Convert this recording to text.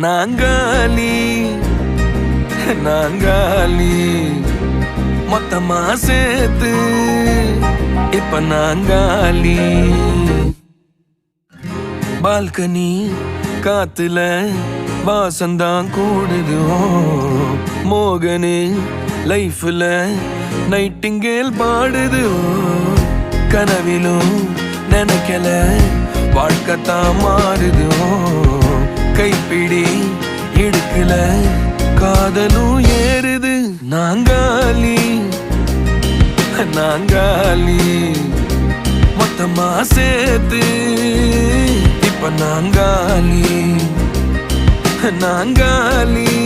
நாங்காலி நாங்காலி. மொத்தமா சேர்த்து இப்ப நாங்காலி. பால்கனி காத்துல வாசந்தான் கூடுதோ. ஓ, மோகனு லைஃப்ல நைட்டிங்கேல் பாடுது. கனவிலும் நினைக்கல வாழ்க்கைத்தான் மாறுது. ஓ, கைப்பிடி இடுக்கல காதலும் ஏறுது. நாங்காலி நாங்காலி மொத்தமா சேர்த்து. இப்ப நாங்காலி நாங்காலி.